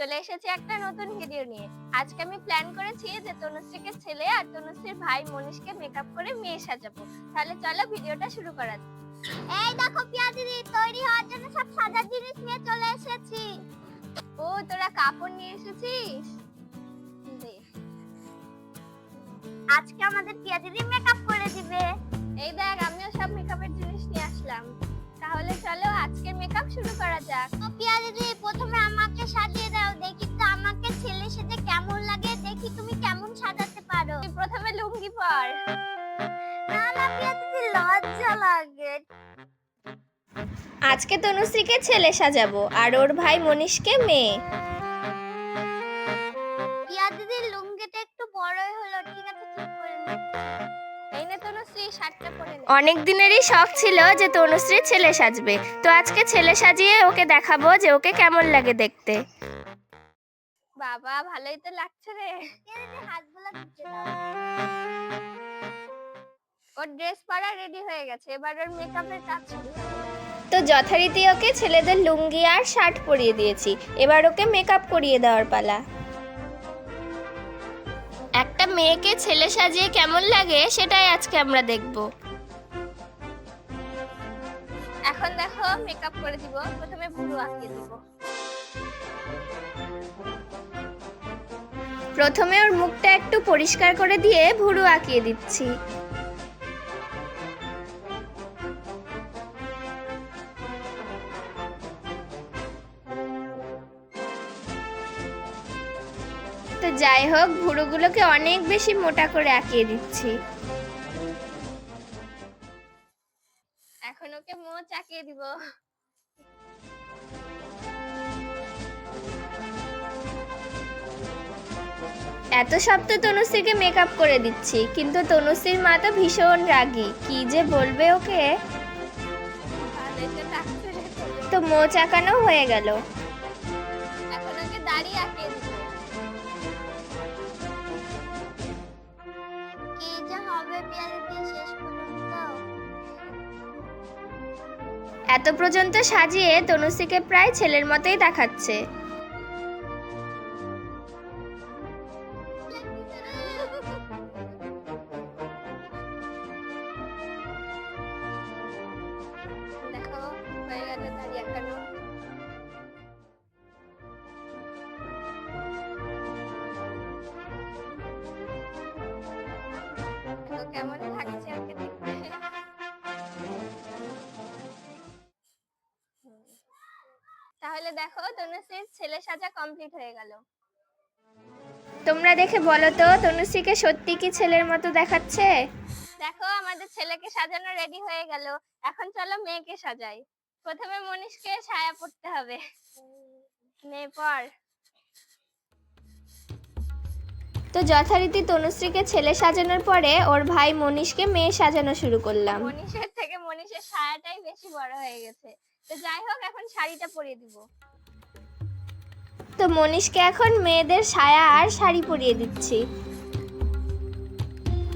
চলে এসেছি একটা নতুন ভিডিও নিয়ে। আজকে আমি প্ল্যান করেছি যে তনুশ্রীকে ছেলে আর তনুশ্রীর ভাই মনীষকে মেকআপ করে মেয়ে সাজাবো। তাহলে চলো ভিডিওটা শুরু করা যাক। এই দেখো পিয়া দিদি তৈরি হওয়ার জন্য সব সাজার জিনিস নিয়ে চলে এসেছি। ও তোরা কাপড় নিয়ে এসেছিস? আজকে আমাদের পিয়া দিদি মেকআপ করে দিবে। এই দেখ আমিও সব মেকআপের জিনিস নিয়ে আসলাম। তাহলে চলো আজকের মেকআপ শুরু করা যাক। ও পিয়া দিদি প্রথমে আমাকে সাজিয়ে দাও দেখি তো আমাকে ছেলে সেজে কেমন লাগে দেখি তুমি কেমন সাজাতে পারো। তুই প্রথমে লুঙ্গি পর। না না পিয়া দিদি লজ্জা লাগে। আজকে তনুশ্রীকে ছেলে সাজাবো আর ওর ভাই মনীষকে মেয়ে। অনেক দিনেরই শখ ছিল যে তনুশ্রী ছেলে সাজবে। তো আজকে ছেলে সাজিয়ে ওকে দেখাবো যে ওকে কেমন লাগে দেখতে। বাবা ভালোই তো লাগছে রে। ওর ড্রেস পরা রেডি হয়ে গেছে এবার ওর মেকআপের কাজ শুরু। তো যথারীতি ওকে ছেলেদের লুঙ্গি আর শার্ট পরিয়ে দিয়েছি। এবার ওকে মেকআপ করিয়ে দেওয়ার পালা। মেয়েকে ছেলে সাজিয়ে কেমন লাগে সেটাই আজকে আমরা দেখব। এখন দেখো মেকআপ করে দিব। প্রথমে ভুরু আঁকিয়ে দিব। প্রথমে ওর মুখটা একটু পরিষ্কার করে দিয়ে ভুরু আঁকিয়ে দিচ্ছি। তো যাই হোক ভুরুগুলোকে অনেক বেশি মোটা করে আঁকিয়ে দিচ্ছি। এখন ওকে মোচ আঁকিয়ে দিব। এত সব তো তনুশ্রীকে মেকআপ করে দিচ্ছি, কিন্তু তনুশ্রীর মা তো ভীষণ রাগী। কি যে বলবে ওকে? তো মোচ আঁকানো হয়ে গেল। এখন ওকে দাড়ি আঁকিয়ে এত পর্যন্ত সাজিয়ে তনুশ্রীকে প্রায় ছেলের মতোই দেখাচ্ছে। কেমন লাগছে তাহলে দেখো তনুশ্রীর ছেলে সাজা কমপ্লিট হয়ে গেল। তোমরা দেখে বলো তো, তনুশ্রীকে সত্যি কি ছেলের মতো দেখাচ্ছে? দেখো, আমাদের ছেলেকে সাজানো রেডি হয়ে গেল। এখন চলো মেয়েকে সাজাই। প্রথমে মনীষকে ছায়া পড়তে হবে। নে পর তো যথারীতি তনুশ্রীকে ছেলে সাজানোর পরে ওর ভাই মনীষকে মেয়ে সাজানো শুরু করলাম। মনীষের থেকে মনীষের ছায়াটাই বেশি বড় হয়ে গেছে। তো যাই হোক এখন শাড়িটা পরিয়ে দিব। তো মনীষকে এখন মেয়েদের সায়া আর শাড়ি পরিয়ে দিচ্ছি।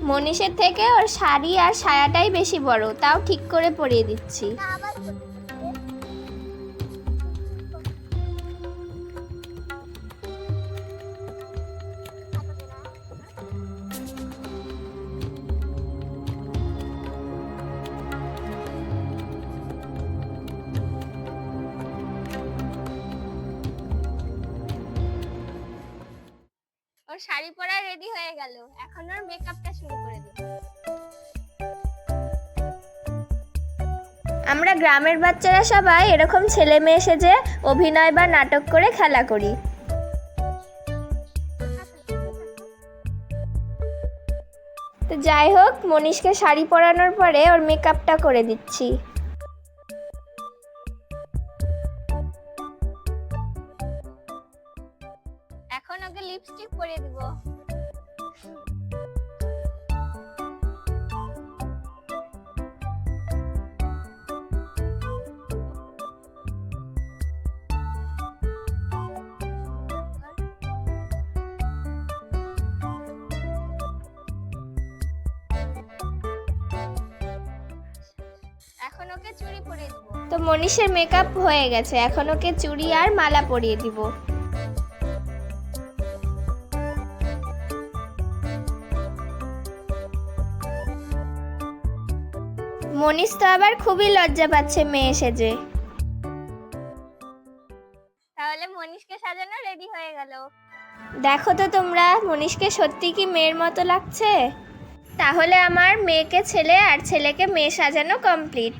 মনীষের থেকে ওর শাড়ি আর সায়াটাই বেশি বড় তাও ঠিক করে পরিয়ে দিচ্ছি। ওর শাড়ি পরা রেডি হয়ে গেল। এখন ওর মেকআপটা শুরু করে দিব আমরা গ্রামের বাচ্চারা সবাই এরকম ছেলে মেয়ে সেজে অভিনয় বা নাটক করে খেলা করি। তো যাই হোক, মনীষকে শাড়ি পরানোর পরে ওর মেকআপটা করে দিচ্ছি। এখন ওকে লিপস্টিক পরিয়ে দিব। তো মনীষের মেকআপ হয়ে গেছে, এখন ওকে চুড়ি আর মালা পরিয়ে দিব। মনীষ তো আবার খুবই লজ্জা পাচ্ছে মেয়ে সেজে। তাহলে মনীষকে সাজানো রেডি হয়ে গেল। দেখো তো তোমরা মনীষকে সত্যি কি মেয়ের মতো লাগছে? তাহলে আমার মেয়েকে ছেলে আর ছেলেকে মেয়ে সাজানো কমপ্লিট